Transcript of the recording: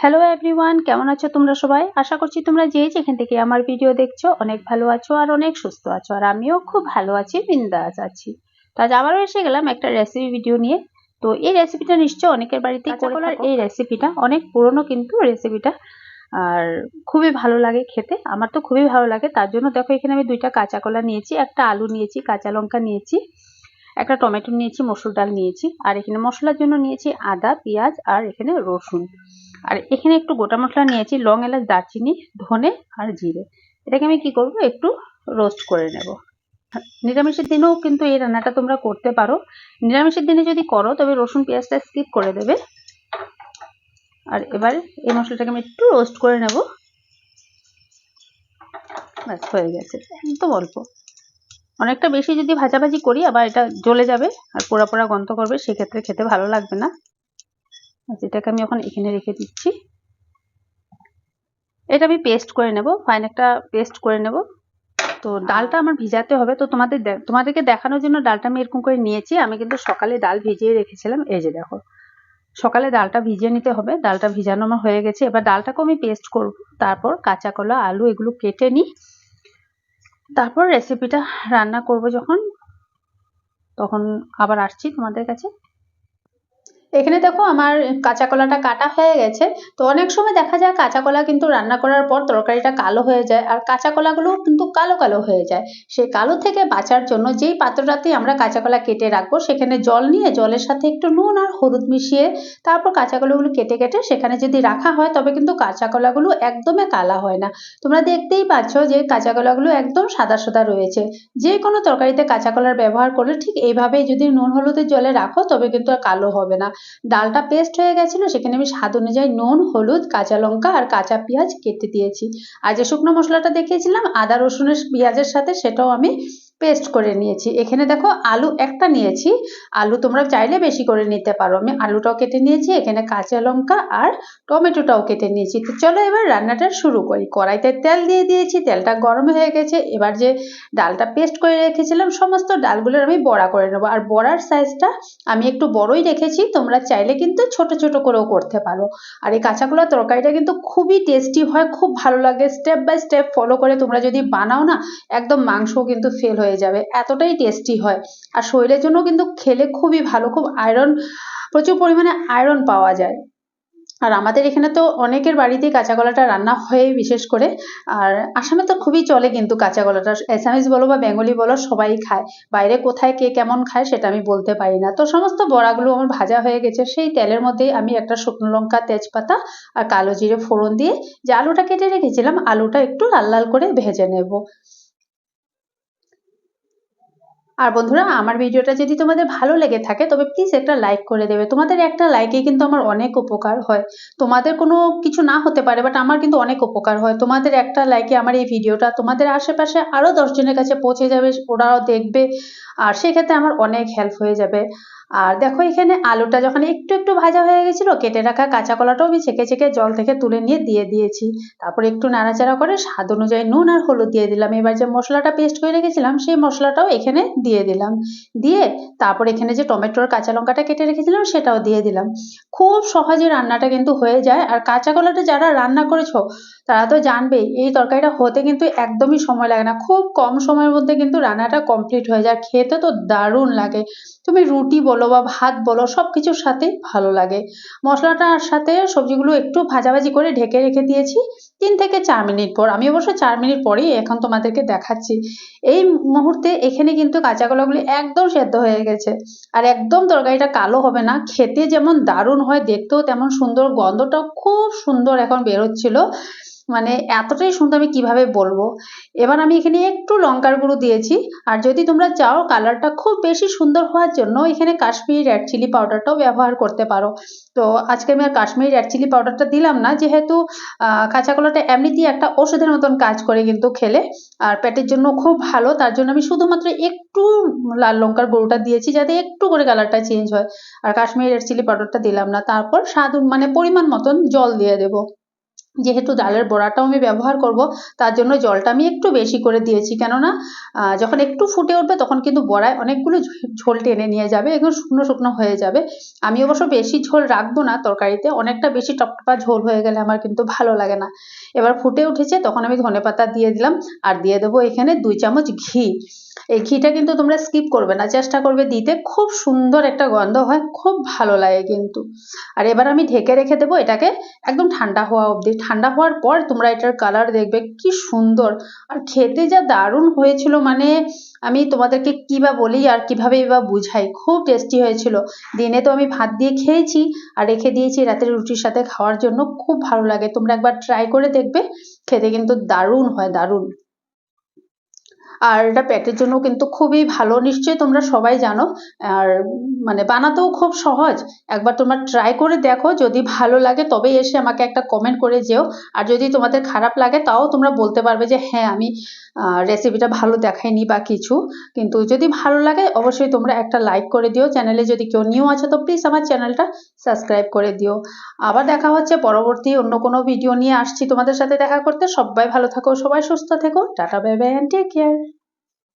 Hello everyone কেমন আছো তোমরা সবাই? আশা করছি তোমরা যে যেখান থেকে আমার ভিডিও দেখছ অনেক ভালো আছো আর অনেক সুস্থ আছো। আর আমিও খুব ভালো আছি বিন্দাস আছি। তো আজ আবারও এসে গেলাম একটা রেসিপি ভিডিও নিয়ে। তো এই রেসিপিটা নিশ্চয় অনেকের বাড়িতে আর এই রেসিপিটা অনেক পুরনো কিন্তু রেসিপিটা আর খুবই ভালো লাগে খেতে। আমার তো খুবই ভালো লাগে। তার জন্য দেখো এখানে আমি দুইটা কাঁচা কলা নিয়েছি একটা আলু নিয়েছি কাঁচা লঙ্কা নিয়েছি একটা টমেটো নিয়েছি মসুর ডাল নিয়েছি। আর এখানে মশলার জন্য নিয়েছি আদা পেঁয়াজ আর এখানে রসুন। আর এখানে একটু গোটা মশলা নিয়েছি, লং এলাচ, দারচিনি, ধনে আর জিরে। এটাকে আমি কি করব? একটু রোস্ট করে নেব। নিরামিষের দিনেও কিন্তু এই রান্নাটা তোমরা করতে পারো। নিরামিষের দিনে যদি করো, তবে রসুন, পেঁয়াজটা স্কিপ করে দেবে। আর এবার এই মশলাটাকে আমি একটু রোস্ট করে নেব। ব্যাস, হয়ে গেছে। একদম অল্প। অনেকটা বেশি যদি ভাজাভাজি করি, আবার এটা জ্বলে যাবে আর পোড়া পোড়া গন্ধ করবে, সেক্ষেত্রে খেতে ভালো লাগবে না। যেটাকে আমি এখন এখানে রেখে দিচ্ছি। এটা আমি পেস্ট করে নেব ফাইন একটা পেস্ট করে নেব। তো ডালটা আমার ভিজাতে হবে, তো তোমাদের তোমাদেরকে দেখানোর জন্য ডালটা আমি এরকম করে নিয়েছি। আমি কিন্তু সকালে ডাল ভিজিয়ে রেখেছিলাম, এই যে দেখো। সকালে ডালটা ভিজিয়ে নিতে হবে, ডালটা ভিজানো আমার হয়ে গেছে। এবার ডালটাকেও আমি পেস্ট করব, তারপর কাঁচা কলা, আলু এগুলো কেটে নিই। তারপর রেসিপিটা রান্না করব যখন। তখন আবার আসছি তোমাদের কাছে। এখানে দেখো আমার কাঁচা কলাটা কাটা হয়ে গেছে। তো অনেক সময় দেখা যায় কাঁচা কলা কিন্তু রান্না করার পর তরকারিটা কালো হয়ে যায় আর কাঁচা কলাগুলোও কিন্তু কালো কালো হয়ে যায়। সেই কালো থেকে বাঁচার জন্য যেই পাত্রটাতে আমরা কাঁচা কলা কেটে রাখব সেখানে জল নিয়ে জলের সাথে একটু নুন আর হলুদ মিশিয়ে তারপর কাঁচা কলাগুলো কেটে কেটে সেখানে যদি রাখা হয় তবে কিন্তু কাঁচা কলাগুলো একদমই কালা হয় না। তোমরা দেখতেই পাচ্ছ যে কাঁচা কলাগুলো একদম সাদা সাদা রয়েছে। যে কোনো তরকারিতে কাঁচা কলার ব্যবহার করলে ঠিক এইভাবেই যদি নুন হলুদের জলে রাখো তবে কিন্তু আর কালো হবে না। ডালটা পেস্ট হয়ে গেছিল, সেখানে আমি স্বাদ অনুযায়ী নুন, হলুদ, কাঁচা লঙ্কা আর কাঁচা পেঁয়াজ কেটে দিয়েছি। আর যে শুকনো মশলাটা দেখিয়েছিলাম, আদা, রসুনের পেঁয়াজের সাথে, সেটাও আমি পেস্ট করে নিয়েছি। এখানে দেখো আলু একটা নিয়েছি। আলু তোমরা চাইলে বেশি করে নিতে পারো। আমি আলুটাও কেটে নিয়েছি, এখানে কাঁচা লঙ্কা আর টমেটোটাও কেটে নিয়েছি। তো চলো এবার রান্নাটা শুরু করি। কড়াইতে তেল দিয়ে দিয়েছি, তেলটা গরম হয়ে গেছে। এবার যে ডালটা পেস্ট করে রেখেছিলাম, সমস্ত ডালগুলোর আমি বড়া করে নেব। আর বড়ার সাইজটা আমি একটু বড়ই রেখেছি, তোমরা চাইলে কিন্তু ছোট ছোট করেও করতে পারো। আর এই কাঁচাকলা তরকারিটা কিন্তু খুবই টেস্টি হয়, খুব ভালো লাগে। স্টেপ বাই স্টেপ ফলো করে তোমরা যদি বানাও না, একদম মাংস কিন্তু ফেল হয়ে হয়ে যাবে, এতটাই টেস্টি হয়। আর শরীরের জন্য কিন্তু খেলে খুবই ভালো, খুব আয়রন প্রচুর পরিমাণে আয়রন পাওয়া যায়। আর আমাদের এখানে তো অনেকের বাড়িতেই কাঁচা কলাটা রান্না হয় বিশেষ করে। আর আসামে তো খুবই চলে কিন্তু কাঁচা কলাটা অ্যাসামিজ বলো বা বেঙ্গলি বলো সবাই খায়। বাইরে কোথায় কে কেমন খায় সেটা আমি বলতে পারি না। তো সমস্ত বড়াগুলো আমার ভাজা হয়ে গেছে। সেই তেলের মধ্যেই আমি একটা শুকনো লঙ্কা, তেজপাতা আর কালো জিরে ফোড়ন দিয়ে যে আলুটা কেটে রেখেছিলাম, আলুটা একটু লাল লাল করে ভেজে নেব। আর বন্ধুরা, আমার ভিডিওটা যদি তোমাদের ভালো লেগে থাকে, তবে প্লিজ একটা লাইক করে দেবে। তোমাদের একটা লাইকে কিন্তু আমার অনেক উপকার হয়। তোমাদের কোনো কিছু না হতে পারে বাট আমার কিন্তু অনেক উপকার হয়। তোমাদের একটা লাইকে আমার এই ভিডিওটা তোমাদের আশেপাশে আরও দশজনের কাছে পৌঁছে যাবে, ওরাও দেখবে, আর সেক্ষেত্রে আমার অনেক হেল্প হয়ে যাবে। আর দেখো এখানে আলুটা যখন একটু একটু ভাজা হয়ে গেছিল, কেটে রাখা কাঁচা কলাটাও আমি ছেঁকে ছেঁকে জল থেকে তুলে নিয়ে দিয়ে দিয়েছি। তারপর একটু নাড়াচাড়া করে স্বাদ অনুযায়ী নুন আর হলুদ দিয়ে দিলাম। এবার যে মশলাটা পেস্ট করে রেখেছিলাম, সেই মশলাটাও এখানে দিয়ে দিলাম। দিয়ে তারপর এখানে যে টমেটোর কাঁচা লঙ্কাটা কেটে রেখেছিলাম, সেটাও দিয়ে দিলাম। খুব সহজে রান্নাটা কিন্তু হয়ে যায়। আর কাঁচা কলাটা যারা রান্না করেছ, তারা তো জানবেই, এই তরকারিটা হতে কিন্তু একদমই সময় লাগে না। খুব কম সময়ের মধ্যে কিন্তু রান্নাটা কমপ্লিট হয়ে যায়। খেতে তো দারুণ লাগে। তুমি রুটি বলো বা ভাত বলো সব কিছুর সাথে ভালো লাগে। মশলাটার সাথে সবজিগুলো একটু ভাজাভাজি করে ঢেকে রেখে দিয়েছি তিন থেকে চার মিনিট পর। আমি অবশ্য চার মিনিট পরেই এখন তোমাদেরকে দেখাচ্ছি। এই মুহূর্তে এখানে কিন্তু কাঁচা কলাগুলি একদম সেদ্ধ হয়ে গেছে। আর একদম তরকারিটা কালো হবে না। খেতে যেমন দারুণ হয়, দেখতেও তেমন সুন্দর। গন্ধটাও খুব সুন্দর এখন বেরোচ্ছিল। মানে এতটাই সুন্দর আমি কীভাবে বলব? এবার আমি এখানে একটু লঙ্কার গুঁড়ো দিয়েছি। আর যদি তোমরা চাও কালারটা খুব বেশি সুন্দর হওয়ার জন্য এখানে কাশ্মীরি রেড চিলি পাউডারটাও ব্যবহার করতে পারো। তো আজকে আমি আর কাশ্মীরি রেড চিলি পাউডারটা দিলাম না, যেহেতু কাঁচা কলাটা এমনিতেই একটা ওষুধের মতন কাজ করে কিন্তু খেলে। আর পেটের জন্য খুব ভালো, তার জন্য আমি শুধুমাত্র একটু লাল লঙ্কার গুঁড়োটা দিয়েছি যাতে একটু করে কালারটা চেঞ্জ হয়। আর কাশ্মীরি রেড চিলি পাউডারটা দিলাম না, তারপর স্বাদ মানে পরিমাণ মতন জল দিয়ে দেবো। যেহেতু ডালের বড়াটাও আমি ব্যবহার করব, তার জন্য জলটা আমি একটু বেশি করে দিয়েছি। কেননা যখন একটু ফুটে উঠবে, তখন কিন্তু বড়ায় অনেকগুলো ঝোল টেনে নিয়ে যাবে এগুলো শুকনো শুকনো হয়ে যাবে। আমি অবশ্য বেশি ঝোল রাখব না তরকারিতে, অনেকটা বেশি টপটপা ঝোল হয়ে গেলে আমার কিন্তু ভালো লাগে না। এবার ফুটে উঠেছে, তখন আমি ধনেপাতা দিয়ে দিলাম, আর দিয়ে দেবো এখানে দুই চামচ ঘি। এই ঘিটা কিন্তু তোমরা স্কিপ করবে না, চেষ্টা করবে দিতে। খুব সুন্দর একটা গন্ধ হয়, খুব ভালো লাগে কিন্তু। আর এবার আমি ঢেকে রেখে দেবো এটাকে একদম ঠান্ডা হওয়া অবধি। ঠান্ডা হওয়ার পর তোমরা এটার কালার দেখবে, কি সুন্দর। আর খেতে যা দারুণ হয়েছিল মানে আমি তোমাদেরকে কী বা বলি আর কীভাবে বা বুঝাই, খুব টেস্টি হয়েছিল। দিনে তো আমি ভাত দিয়ে খেয়েছি আর রেখে দিয়েছি রাতের রুটির সাথে খাওয়ার জন্য, খুব ভালো লাগে। তোমরা একবার ট্রাই করে দেখবে, খেতে কিন্তু দারুণ হয়, দারুণ। আর এটা পেটের জন্য কিন্তু খুবই ভালো। নিশ্চয়ই তোমরা সবাই জানো। আর মানে বানাতেও খুব সহজ। একবার তোমরা ট্রাই করে দেখো। যদি ভালো লাগে তবেই এসে আমাকে একটা কমেন্ট করে যেও। আর যদি তোমাদের খারাপ লাগে তাও তোমরা বলতে পারবে যে হ্যাঁ আমি রেসিপিটা ভালো দেখাইনি বা কিছু। কিন্তু যদি ভালো লাগে অবশ্যই তোমরা একটা লাইক করে দিও। চ্যানেলে যদি কেউ নিউ আছে তো প্লিজ আমার চ্যানেলটা সাবস্ক্রাইব করে দিও। আবার দেখা হচ্ছে পরবর্তী অন্য কোনো ভিডিও নিয়ে। আসছি তোমাদের সাথে দেখা করতে। সবাই ভালো থাকো, সবাই সুস্থ থেকো। Tata bye bye and take care